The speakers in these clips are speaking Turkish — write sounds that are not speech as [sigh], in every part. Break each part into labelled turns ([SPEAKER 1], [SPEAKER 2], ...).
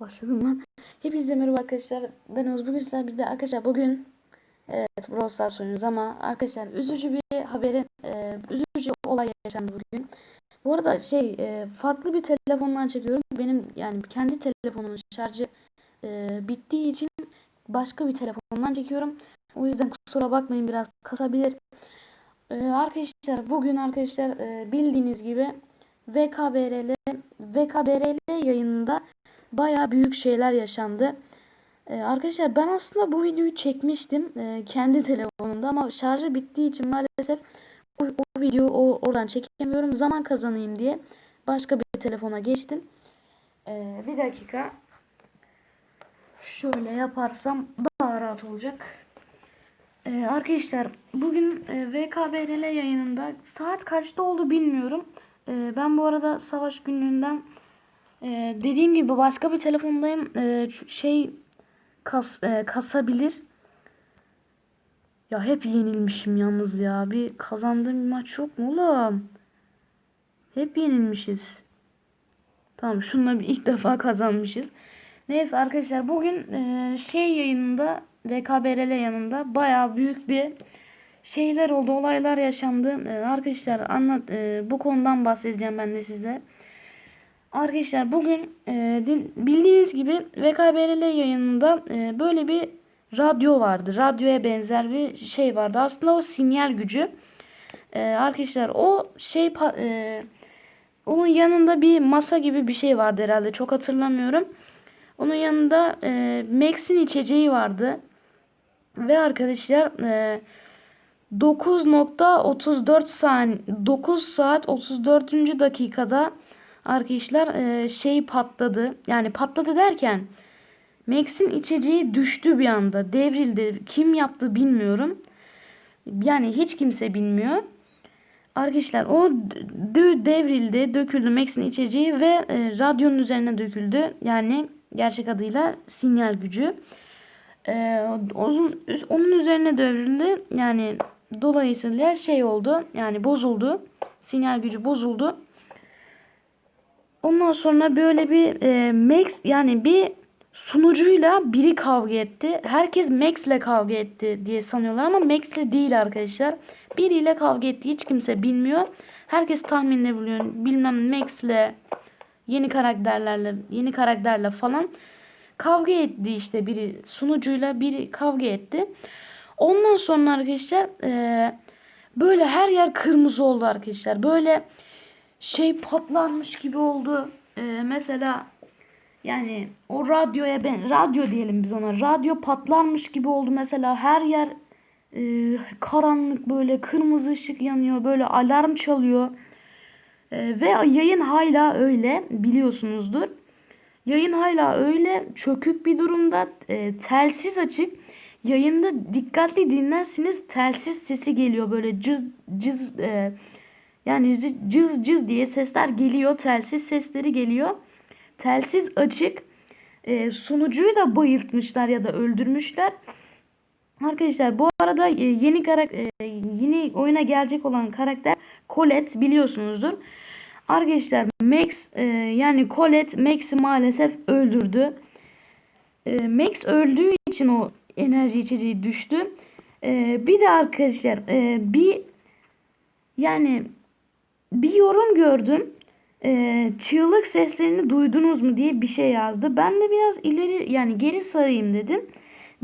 [SPEAKER 1] Başladım lan. Hepinize merhaba arkadaşlar. Ben Oğuz. Bugün sizlerle birlikte arkadaşlar bugün evet Brawl Stars oynuyoruz ama arkadaşlar üzücü bir haberin e, üzücü bir olay yaşandı bugün. Bu arada şey e, farklı bir telefondan çekiyorum. Benim yani kendi telefonumun şarjı e, bittiği için başka bir telefondan çekiyorum. O yüzden kusura bakmayın biraz kasabilir. E, arkadaşlar bugün arkadaşlar e, bildiğiniz gibi VKBRL VKBRL yayınında baya büyük şeyler yaşandı. Ee, arkadaşlar ben aslında bu videoyu çekmiştim e, kendi telefonumda ama şarjı bittiği için maalesef o, o videoyu o, oradan çekemiyorum. Zaman kazanayım diye başka bir telefona geçtim. Ee, bir dakika. Şöyle yaparsam daha rahat olacak. Ee, arkadaşlar bugün e, VKBRL yayınında saat kaçta oldu bilmiyorum. Ee, ben bu arada savaş günlüğünden ee, dediğim gibi başka bir telefondayım. Ee, şey kas, e, kasabilir. Ya hep yenilmişim yalnız ya. Bir kazandığım bir maç yok mu oğlum? Hep yenilmişiz. Tamam şununla bir ilk defa kazanmışız. Neyse arkadaşlar bugün e, şey yayınında VKBRL yanında baya büyük bir şeyler oldu. Olaylar yaşandı. E, arkadaşlar anlat e, bu konudan bahsedeceğim ben de size. Arkadaşlar bugün e, bildiğiniz gibi VKBRL yayınında e, böyle bir radyo vardı. Radyoya benzer bir şey vardı. Aslında o sinyal gücü. E, arkadaşlar o şey e, onun yanında bir masa gibi bir şey vardı herhalde. Çok hatırlamıyorum. Onun yanında e, Max'in içeceği vardı. Ve arkadaşlar e, 9.34 saniye 9 saat 34. dakikada arkadaşlar e, şey patladı. Yani patladı derken Max'in içeceği düştü bir anda. Devrildi. Kim yaptı bilmiyorum. Yani hiç kimse bilmiyor. Arkadaşlar o devrildi, döküldü Max'in içeceği ve e, radyonun üzerine döküldü. Yani gerçek adıyla sinyal gücü. E, onun, onun üzerine devrildi. Yani dolayısıyla şey oldu. Yani bozuldu. Sinyal gücü bozuldu. Ondan sonra böyle bir e, Max yani bir sunucuyla biri kavga etti. Herkes Max ile kavga etti diye sanıyorlar ama Max ile değil arkadaşlar. Biriyle kavga etti hiç kimse bilmiyor. Herkes tahminle buluyor. Bilmem Max ile yeni karakterlerle yeni karakterle falan kavga etti işte biri sunucuyla biri kavga etti. Ondan sonra arkadaşlar e, böyle her yer kırmızı oldu arkadaşlar. Böyle şey patlarmış gibi oldu. Ee, mesela yani o radyoya ben radyo diyelim biz ona. Radyo patlarmış gibi oldu mesela her yer e, karanlık böyle kırmızı ışık yanıyor böyle alarm çalıyor. E, ve yayın hala öyle biliyorsunuzdur. Yayın hala öyle çökük bir durumda e, telsiz açık. Yayında dikkatli dinlersiniz telsiz sesi geliyor böyle cız cız e, yani cız cız diye sesler geliyor. Telsiz sesleri geliyor. Telsiz açık. E, sunucuyu da bayıltmışlar ya da öldürmüşler. Arkadaşlar bu arada e, yeni karakter yeni oyuna gelecek olan karakter Colette biliyorsunuzdur. Arkadaşlar Max e, yani Colette Max'i maalesef öldürdü. E, Max öldüğü için o enerji içeceği düştü. E, bir de arkadaşlar e, bir yani bir yorum gördüm. Ee, çığlık seslerini duydunuz mu diye bir şey yazdı. Ben de biraz ileri yani geri sarayım dedim.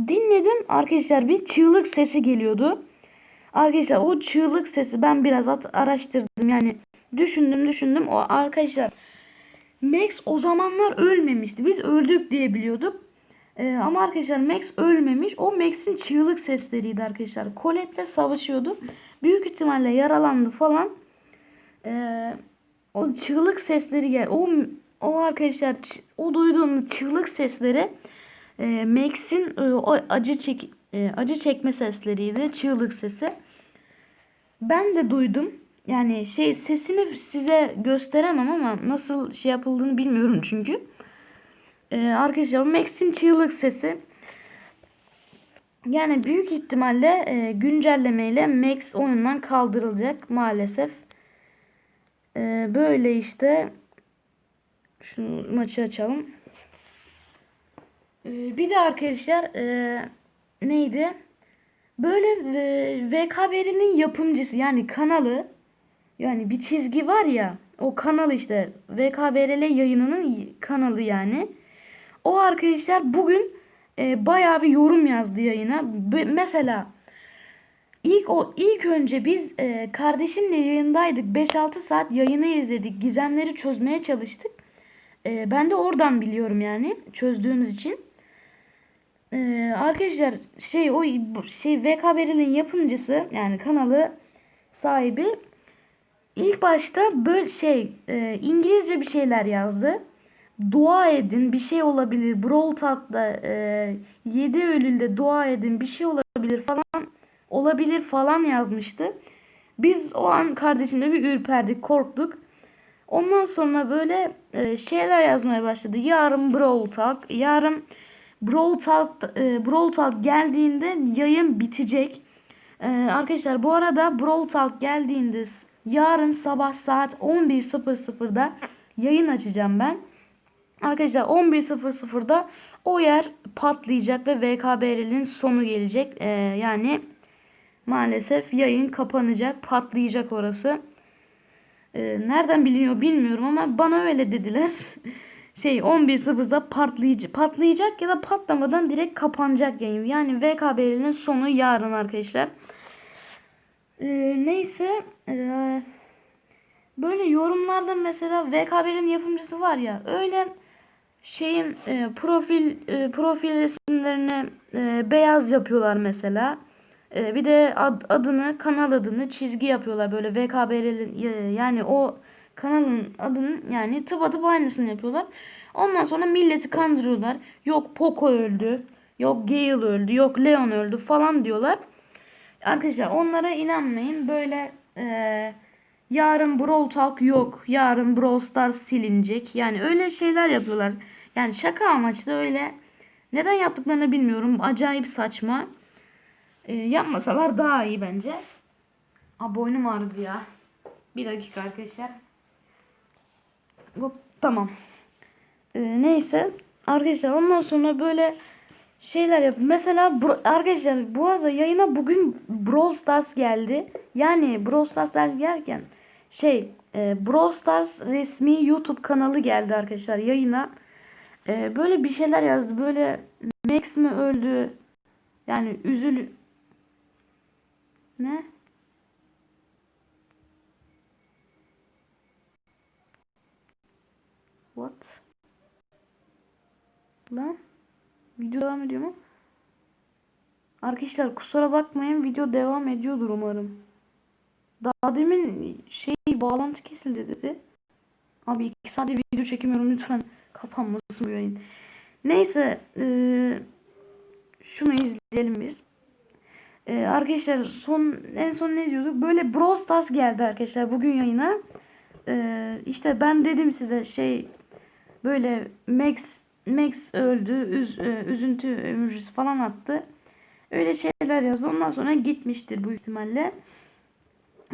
[SPEAKER 1] Dinledim arkadaşlar bir çığlık sesi geliyordu. Arkadaşlar o çığlık sesi ben biraz araştırdım yani düşündüm düşündüm o arkadaşlar Max o zamanlar ölmemişti. Biz öldük diye biliyorduk. Ee, ama arkadaşlar Max ölmemiş. O Max'in çığlık sesleriydi arkadaşlar. Colette'le savaşıyordu. Büyük ihtimalle yaralandı falan e, o çığlık sesleri gel. O o arkadaşlar o duyduğunuz çığlık sesleri e, Max'in e, o acı çek e, acı çekme sesleriydi. Çığlık sesi. Ben de duydum. Yani şey sesini size gösteremem ama nasıl şey yapıldığını bilmiyorum çünkü. Ee, arkadaşlar Max'in çığlık sesi. Yani büyük ihtimalle e, güncellemeyle Max oyundan kaldırılacak maalesef. Ee, böyle işte şu maçı açalım. Ee, bir de arkadaşlar e, neydi? Böyle e, VKBR'nin yapımcısı yani kanalı yani bir çizgi var ya o kanal işte VKBRL yayınının kanalı yani. O arkadaşlar bugün e, bayağı bir yorum yazdı yayına. Be- mesela ilk o ilk önce biz e, kardeşimle yayındaydık. 5-6 saat yayını izledik. Gizemleri çözmeye çalıştık. E, ben de oradan biliyorum yani çözdüğümüz için. Ee, arkadaşlar şey o şey VKBR'nin yapımcısı yani kanalı sahibi ilk başta böyle şey e, İngilizce bir şeyler yazdı. Dua edin bir şey olabilir. Brawl Talk'ta e, 7 Eylül'de dua edin bir şey olabilir falan olabilir falan yazmıştı. Biz o an kardeşimle bir ürperdik, korktuk. Ondan sonra böyle e, şeyler yazmaya başladı. Yarın Brawl Talk, yarın Brawl Talk, e, Brawl Talk geldiğinde yayın bitecek. E, arkadaşlar bu arada Brawl Talk geldiğinde yarın sabah saat 11.00'da yayın açacağım ben. Arkadaşlar 11.00'da o yer patlayacak ve VKBR'nin sonu gelecek. E, yani maalesef yayın kapanacak, patlayacak orası. E, nereden biliniyor bilmiyorum ama bana öyle dediler. [laughs] şey 11.00'da patlayıcı patlayacak ya da patlamadan direkt kapanacak yayın. Yani VKB'nin sonu yarın arkadaşlar. Ee, neyse ee, böyle yorumlarda mesela VKB'nin yapımcısı var ya öyle şeyin e, profil e, profil resimlerini e, beyaz yapıyorlar mesela. E, bir de ad, adını kanal adını çizgi yapıyorlar böyle VKB'nin yani o kanalın adının yani tıpatıp aynısını yapıyorlar. Ondan sonra milleti kandırıyorlar. Yok Poco öldü. Yok Gale öldü. Yok Leon öldü falan diyorlar. Arkadaşlar onlara inanmayın. Böyle e, yarın Brawl Talk yok. Yarın Brawl Stars silinecek. Yani öyle şeyler yapıyorlar. Yani şaka amaçlı öyle. Neden yaptıklarını bilmiyorum. Acayip saçma. E, yapmasalar daha iyi bence. Aa boynum ağrıdı ya. Bir dakika arkadaşlar. Hop tamam. Ee, neyse. Arkadaşlar ondan sonra böyle şeyler yap. Mesela arkadaşlar bu arada yayına bugün Brawl Stars geldi. Yani Brawl Stars gelirken şey e, Brawl Stars resmi YouTube kanalı geldi arkadaşlar yayına. E, böyle bir şeyler yazdı. Böyle Max mi öldü? Yani üzül ne? What? Lan. Video devam ediyor mu? Arkadaşlar kusura bakmayın video devam ediyordur umarım. Daha demin şey bağlantı kesildi dedi. Abi iki saattir video çekemiyorum lütfen kapanmasın bu yayın. Neyse ee, şunu izleyelim biz. Ee, arkadaşlar son en son ne diyorduk? Böyle Brawl Stars geldi arkadaşlar bugün yayına. Ee, işte ben dedim size şey böyle Max Max öldü. Üz, e, üzüntü emojisi falan attı. Öyle şeyler yazdı. Ondan sonra gitmiştir bu ihtimalle.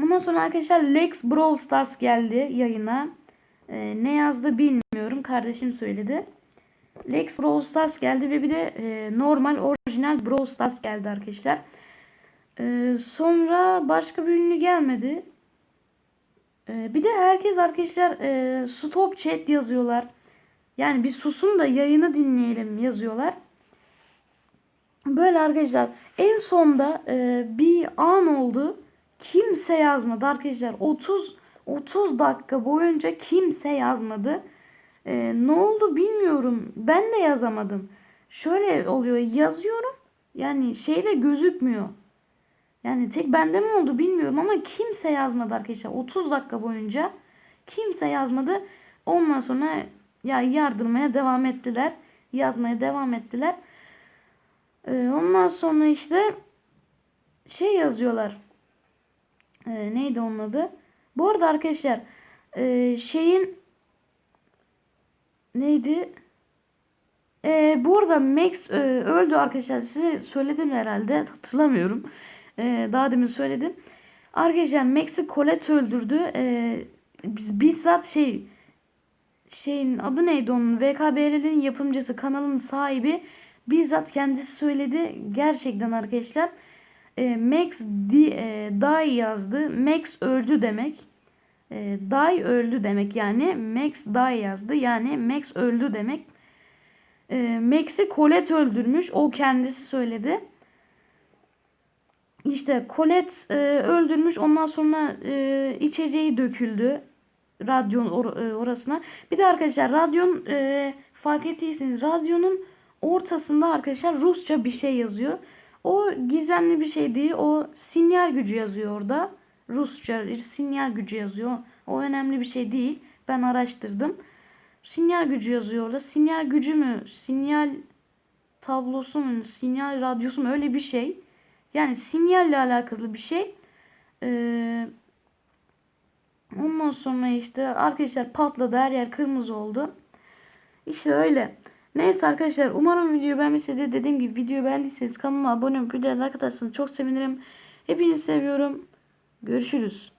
[SPEAKER 1] Ondan sonra arkadaşlar Lex Brawl Stars geldi yayına. Ee, ne yazdı bilmiyorum. Kardeşim söyledi. Lex Brawl Stars geldi ve bir de e, normal orijinal Brawl Stars geldi arkadaşlar. Ee, sonra başka bir ünlü gelmedi. Ee, bir de herkes arkadaşlar e, stop chat yazıyorlar. Yani bir susun da yayını dinleyelim yazıyorlar. Böyle arkadaşlar en sonda e, bir an oldu. Kimse yazmadı arkadaşlar. 30 30 dakika boyunca kimse yazmadı. E, ne oldu bilmiyorum. Ben de yazamadım. Şöyle oluyor yazıyorum. Yani şeyde gözükmüyor. Yani tek bende mi oldu bilmiyorum ama kimse yazmadı arkadaşlar. 30 dakika boyunca kimse yazmadı. Ondan sonra ya yardırmaya devam ettiler. Yazmaya devam ettiler. Ee, ondan sonra işte şey yazıyorlar. Ee, neydi onun adı? Bu arada arkadaşlar e, şeyin neydi? Ee, bu arada Max e, öldü arkadaşlar. Size söyledim herhalde. Hatırlamıyorum. Ee, daha demin söyledim. Arkadaşlar Max'i Colette öldürdü. Ee, biz bizzat şey şeyin adı neydi onun? VKBR'nin yapımcısı, kanalın sahibi bizzat kendisi söyledi. Gerçekten arkadaşlar. E, Max di, e, die yazdı. Max öldü demek. E, die öldü demek yani. Max die yazdı. Yani Max öldü demek. E, Max'i Colette öldürmüş. O kendisi söyledi. İşte Colette e, öldürmüş. Ondan sonra e, içeceği döküldü. Radyonun or- e, orasına. Bir de arkadaşlar radyonun e, fark ettiyseniz radyonun ortasında arkadaşlar Rusça bir şey yazıyor. O gizemli bir şey değil. O sinyal gücü yazıyor orada. Rusça sinyal gücü yazıyor. O önemli bir şey değil. Ben araştırdım. Sinyal gücü yazıyor orada. Sinyal gücü mü? Sinyal tablosu mu? Sinyal radyosu mu? Öyle bir şey. Yani sinyalle alakalı bir şey. Ee, ondan sonra işte arkadaşlar patladı. Her yer kırmızı oldu. İşte öyle. Neyse arkadaşlar umarım videoyu beğenmişsiniz. Dediğim gibi videoyu beğendiyseniz kanalıma abone olup videoya like atarsanız çok sevinirim. Hepinizi seviyorum. Görüşürüz.